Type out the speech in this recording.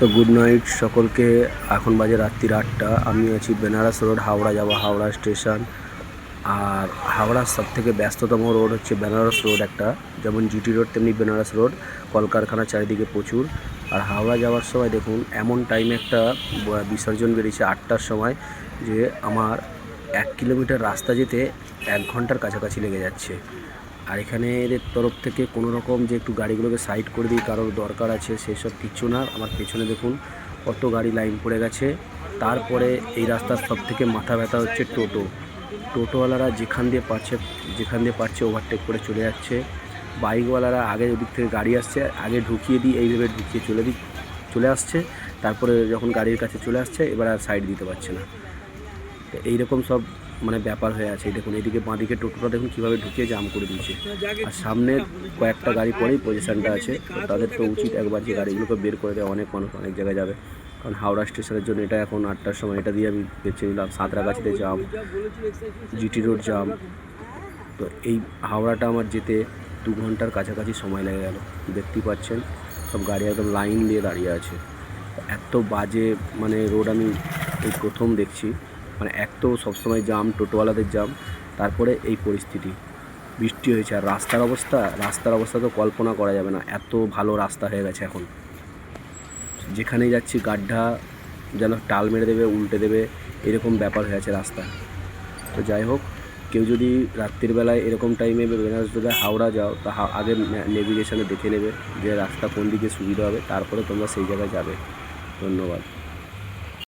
তো good night সকলকে। এখন বাজে রাত্রির আটটা। আমি আছি বেনারস রোড, হাওড়া যাব, হাওড়া স্টেশন। আর হাওড়ার সব থেকে ব্যস্ততম রোড হচ্ছে বেনারস রোড একটা। যেমন জিটি রোড তেমনি বেনারস রোড, কলকারখানা চারিদিকে প্রচুর। আর হাওড়া যাওয়ার সময় দেখুন, এমন টাইমে একটা বিসর্জন বেরিয়েছে আটটার সময় যে আমার এক কিলোমিটার রাস্তা যেতে এক ঘণ্টার কাছাকাছি লেগে যাচ্ছে। আর এখানে এদের তরফ থেকে কোনো রকম যে একটু গাড়িগুলোকে সাইড করে দিই, কারোর দরকার আছে সেসব কিচ্ছু না। আমার পেছনে দেখুন, কত গাড়ি লাইন পড়ে গেছে। তারপরে এই রাস্তার সব থেকে মাথা ব্যথা হচ্ছে টোটো। টোটোওয়ালারা যেখান দিয়ে পারছে, যেখান দিয়ে পারছে ওভারটেক করে চলে যাচ্ছে। বাইকওয়ালারা আগে ওদিক থেকে গাড়ি আসছে, আগে ঢুকিয়ে দিই এইভাবে ঢুকিয়ে চলে দিই চলে আসছে। তারপরে যখন গাড়ির কাছে চলে আসছে, এবার আর সাইড দিতে পারছে না। তো এইরকম সব মানে ব্যাপার হয়ে আছে। দেখুন, এইদিকে বাঁদিকে টোটোটা দেখুন কীভাবে ঢুকিয়ে জাম করে দিয়েছে। আর সামনে কয়েকটা গাড়ি পরেই পজিশনটা আছে। তাদের তো উচিত একবার যে গাড়িগুলোকে বের করে দেওয়া। অনেক মানুষ অনেক জায়গায় যাবে। কারণ হাওড়া স্টেশনের জন্য এটা এখন আটটার সময়। এটা দিয়ে আমি বেছে নিলাম সাঁতরাগাছিতে জাম জিটি রোড জাম তো এই হাওড়াটা আমার যেতে দু ঘণ্টার কাছাকাছি সময় লেগে গেল। দেখতেই পাচ্ছেন, সব গাড়ি একদম লাইন দিয়ে দাঁড়িয়ে আছে। এত বাজে মানে রোড আমি এই প্রথম দেখছি। মানে এক তো সবসময় জাম, টোটোওয়ালাদের জাম, তারপরে এই পরিস্থিতি। বৃষ্টি হয়েছে আর রাস্তার অবস্থা রাস্তার অবস্থা তো কল্পনা করা যাবে না। এত ভালো রাস্তা হয়ে গেছে এখন। যেখানেই যাচ্ছি, গাড্ডা যেন টাল মেরে দেবে, উল্টে দেবে, এরকম ব্যাপার হয়ে আছে রাস্তা। তো যাই হোক, কেউ যদি রাত্রির বেলায় এরকম টাইমে বেনারস থেকে হাওড়া যাও, তা আগে নেভিগেশনে দেখে নেবে যে রাস্তা কোন দিকে সুবিধা হবে, তারপরে তোমরা সেই জায়গায় যাবে। ধন্যবাদ।